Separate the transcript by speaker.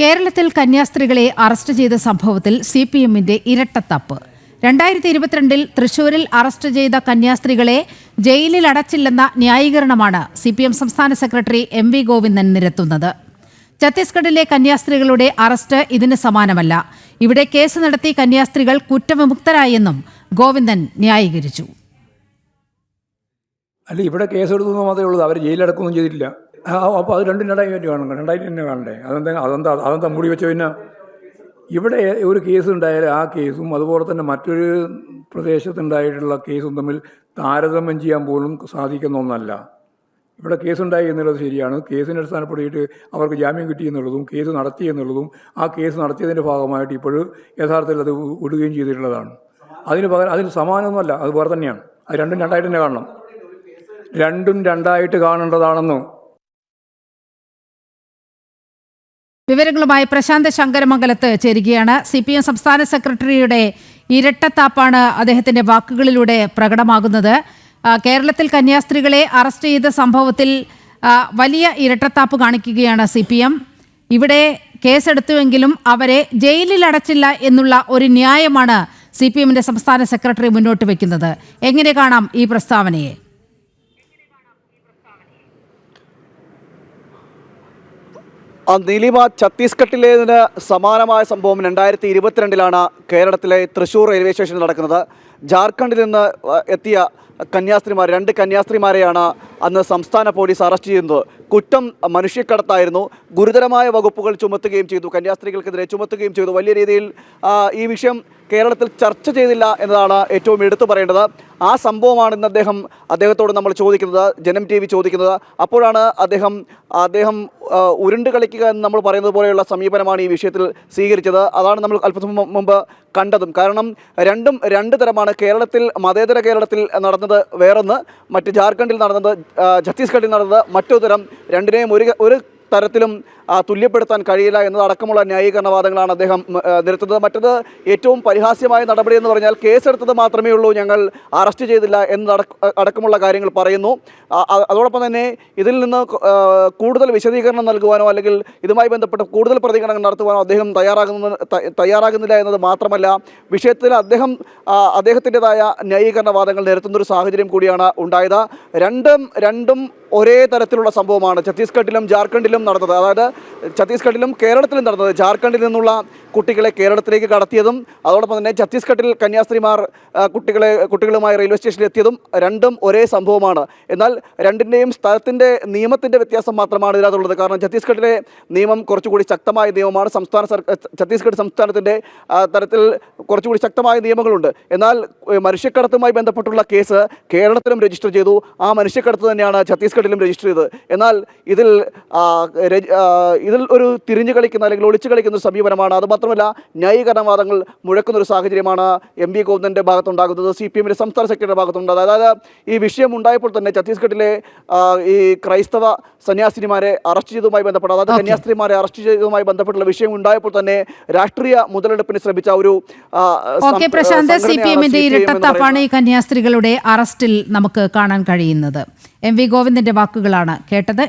Speaker 1: കേരളത്തിൽ കന്യാസ്ത്രീകളെ അറസ്റ്റ് ചെയ്ത സംഭവത്തിൽ സി പി എമ്മിന്റെ ഇരട്ടത്തപ്പ്. രണ്ടായിരത്തി ഇരുപത്തിരണ്ടിൽ തൃശൂരിൽ അറസ്റ്റ് ചെയ്ത കന്യാസ്ത്രീകളെ ജയിലിൽ അടച്ചില്ലെന്ന ന്യായീകരണമാണ് സി പി എം സംസ്ഥാന സെക്രട്ടറി എം വി ഗോവിന്ദൻ നിരത്തുന്നത്. ഛത്തീസ്ഗഡിലെ കന്യാസ്ത്രീകളുടെ അറസ്റ്റ് ഇതിന് സമാനമല്ല. ഇവിടെ കേസ് നടത്തി കന്യാസ്ത്രീകൾ കുറ്റവിമുക്തരായെന്നും ഗോവിന്ദൻ ന്യായീകരിച്ചു.
Speaker 2: അല്ല ഇവിടെ കേസെടുത്തു മാത്രമേ ഉള്ളൂ. അവർ ജയിലടക്കമൊന്നും ചെയ്തിട്ടില്ല. അപ്പോൾ അത് രണ്ടും രണ്ടായി വേണ്ടി വേണം രണ്ടായിട്ട് തന്നെ വേണ്ടേ? അതെന്താ അതെന്താ അതെന്താ മൂടി വെച്ച പിന്നെ ഇവിടെ ഒരു കേസ് ഉണ്ടായാൽ ആ കേസും അതുപോലെ തന്നെ മറ്റൊരു പ്രദേശത്തുണ്ടായിട്ടുള്ള കേസും തമ്മിൽ താരതമ്യം ചെയ്യാൻ പോലും സാധിക്കുന്ന ഒന്നല്ല. ഇവിടെ കേസുണ്ടായി എന്നുള്ളത് ശരിയാണ്. കേസിനെ അടിസ്ഥാനപ്പെടുത്തിയിട്ട് അവർക്ക് ജാമ്യം കിട്ടി എന്നുള്ളതും കേസ് നടത്തി എന്നുള്ളതും ആ കേസ് നടത്തിയതിന്റെ ഭാഗമായിട്ട് ഇപ്പോഴും യഥാർത്ഥത്തിൽ അത് വിടുകയും ചെയ്തിട്ടുള്ളതാണ്. അതിന് പകരം അതിന് സമാനമൊന്നുമല്ല അത് വേറെ തന്നെയാണ്. അത് രണ്ടും രണ്ടായിട്ട് തന്നെ കാണണം. രണ്ടും രണ്ടായിട്ട് കാണേണ്ടതാണെന്ന്
Speaker 1: വിവരങ്ങളുമായി പ്രശാന്ത് ശങ്കരമംഗലത്ത് ചേരുകയാണ്. സി പി എം സംസ്ഥാന സെക്രട്ടറിയുടെ ഇരട്ടത്താപ്പാണ് അദ്ദേഹത്തിന്റെ വാക്കുകളിലൂടെ പ്രകടമാകുന്നത്. കേരളത്തിൽ കന്യാസ്ത്രീകളെ അറസ്റ്റ് ചെയ്ത സംഭവത്തിൽ വലിയ ഇരട്ടത്താപ്പ് കാണിക്കുകയാണ് സി പി എം ഇവിടെ കേസെടുത്തുവെങ്കിലും അവരെ ജയിലിൽ അടച്ചില്ല എന്നുള്ള ഒരു ന്യായമാണ് സി പി എമ്മിന്റെ സംസ്ഥാന സെക്രട്ടറി മുന്നോട്ട് വെക്കുന്നത്. എങ്ങനെ കാണാം ഈ പ്രസ്താവനയെ?
Speaker 3: നീലിമ ഛത്തീസ്ഗഡിലേതിന് സമാനമായ സംഭവം രണ്ടായിരത്തി ഇരുപത്തിരണ്ടിലാണ് കേരളത്തിലെ തൃശ്ശൂർ റെയിൽവേ സ്റ്റേഷനിൽ നടക്കുന്നത്. ജാർഖണ്ഡിൽ നിന്ന് എത്തിയ കന്യാസ്ത്രീമാർ രണ്ട് കന്യാസ്ത്രീമാരെയാണ് അന്ന് സംസ്ഥാന പോലീസ് അറസ്റ്റ് ചെയ്യുന്നത് കുറ്റം മനുഷ്യക്കടത്തായിരുന്നു. ഗുരുതരമായ വകുപ്പുകൾ ചുമത്തുകയും ചെയ്തു. കന്യാസ്ത്രീകൾക്കെതിരെ ചുമത്തുകയും ചെയ്തു. വലിയ രീതിയിൽ ഈ വിഷയം കേരളത്തിൽ ചർച്ച ചെയ്തില്ല എന്നതാണ് ഏറ്റവും എടുത്തു പറയേണ്ടത്. ആ സംഭവമാണ് ഇന്ന് അദ്ദേഹം അദ്ദേഹത്തോട് നമ്മൾ ചോദിക്കുന്നത് ജനം ടി വി ചോദിക്കുന്നത്. അപ്പോഴാണ് അദ്ദേഹം അദ്ദേഹം ഉരുണ്ട് കളിക്കുക എന്ന് നമ്മൾ പറയുന്നത് പോലെയുള്ള സമീപനമാണ് ഈ വിഷയത്തിൽ സ്വീകരിച്ചത്. അതാണ് നമ്മൾ അല്പസമയം മുമ്പ് കണ്ടതും. കാരണം രണ്ടും രണ്ട് തരമാണ്. കേരളത്തിൽ മതേതര കേരളത്തിൽ നടന്നത് വേറൊന്ന്. മറ്റ് ജാർഖണ്ഡിൽ നടന്നത് ഛത്തീസ്ഗഡിൽ നടന്നത് മറ്റൊരു തരം രണ്ടിനെയും ഒരു ഒരു തരത്തിലും തുല്യപ്പെടുത്താൻ കഴിയില്ല എന്നതടക്കമുള്ള ന്യായീകരണവാദങ്ങളാണ് അദ്ദേഹം നിരത്തുന്നത്. മറ്റത് ഏറ്റവും പരിഹാസ്യമായ നടപടി എന്ന് പറഞ്ഞാൽ കേസെടുത്തത് മാത്രമേ ഉള്ളൂ ഞങ്ങൾ അറസ്റ്റ് ചെയ്തില്ല എന്നതടക്ക അടക്കമുള്ള കാര്യങ്ങൾ പറയുന്നു. അതോടൊപ്പം തന്നെ ഇതിൽ നിന്ന് കൂടുതൽ വിശദീകരണം നൽകുവാനോ അല്ലെങ്കിൽ ഇതുമായി ബന്ധപ്പെട്ട് കൂടുതൽ പ്രതികരണങ്ങൾ നടത്തുവാനോ അദ്ദേഹം തയ്യാറാകുന്ന തയ്യാറാകുന്നില്ല എന്നത് മാത്രമല്ല വിഷയത്തിൽ അദ്ദേഹം അദ്ദേഹത്തിന്റെതായ ന്യായീകരണവാദങ്ങൾ നിരത്തുന്ന ഒരു സാഹചര്യം കൂടിയാണ് ഉണ്ടായത്. രണ്ടും രണ്ടും ഒരേ തരത്തിലുള്ള സംഭവമാണ്. ഛത്തീസ്ഗഡിലും ജാർഖണ്ഡിലും നടന്നത്. അതായത് ഛത്തീസ്ഗഡിലും കേരളത്തിലും നടന്നത്. ജാർഖണ്ഡിൽ നിന്നുള്ള കുട്ടികളെ കേരളത്തിലേക്ക് കടത്തിയതും അതോടൊപ്പം തന്നെ ഛത്തീസ്ഗഡിൽ കന്യാസ്ത്രീമാർ കുട്ടികളെ കുട്ടികളുമായി റെയിൽവേ സ്റ്റേഷനിൽ എത്തിയതും രണ്ടും ഒരേ സംഭവമാണ്. എന്നാൽ രണ്ടിന്റെയും സ്ഥലത്തിന്റെ നിയമത്തിന്റെ വ്യത്യാസം മാത്രമാണ് ഇതിനകത്തുള്ളത്. കാരണം ഛത്തീസ്ഗഡിലെ നിയമം കുറച്ചുകൂടി ശക്തമായ നിയമമാണ്. സംസ്ഥാന സർക്കാർ ഛത്തീസ്ഗഡ് സംസ്ഥാനത്തിന്റെ തരത്തിൽ കുറച്ചുകൂടി ശക്തമായ നിയമങ്ങളുണ്ട്. എന്നാൽ മനുഷ്യക്കടത്തുമായി ബന്ധപ്പെട്ടുള്ള കേസ് കേരളത്തിലും രജിസ്റ്റർ ചെയ്തു. ആ മനുഷ്യക്കടത്ത് തന്നെയാണ് ഛത്തീസ്ഗഡിലും രജിസ്റ്റർ ചെയ്തത്. എന്നാൽ ഇതിൽ ഇതിൽ ഒരു തിരിഞ്ഞു കളിക്കുന്ന അല്ലെങ്കിൽ ഒളിച്ചു കളിക്കുന്ന ഒരു സമീപനമാണ്. അതുമാത്രമല്ല ന്യായീകരണവാദങ്ങൾ മുഴക്കുന്ന ഒരു സാഹചര്യമാണ് എം വി ഗോവിന്ദന്റെ ഭാഗത്തുണ്ടാകുന്നത്. സി പി എമ്മിന്റെ സംസ്ഥാന സെക്രട്ടറിയുടെ ഭാഗത്തുണ്ട്. അതായത് ഈ വിഷയം ഉണ്ടായപ്പോൾ തന്നെ ഛത്തീസ്ഗഡിലെ ഈ ക്രൈസ്തവ സന്യാസിനിമാരെ അറസ്റ്റ് ചെയ്തതുമായി ബന്ധപ്പെട്ട അതായത് കന്യാസ്ത്രീമാരെ അറസ്റ്റ് ചെയ്തതുമായി ബന്ധപ്പെട്ടുള്ള വിഷയം ഉണ്ടായപ്പോൾ തന്നെ രാഷ്ട്രീയ മുതലെടുപ്പിന് ശ്രമിച്ച ഒരു
Speaker 1: പ്രശാന്ത് സി പി എമ്മിന്റെ ഇരട്ടത്താപ്പാണ് ഈ കന്യാസ്ത്രീകളുടെ അറസ്റ്റിൽ നമുക്ക് കാണാൻ കഴിയുന്നത്. എം വി ഗോവിന്ദന്റെ വാക്കുകളാണ് കേട്ടത്.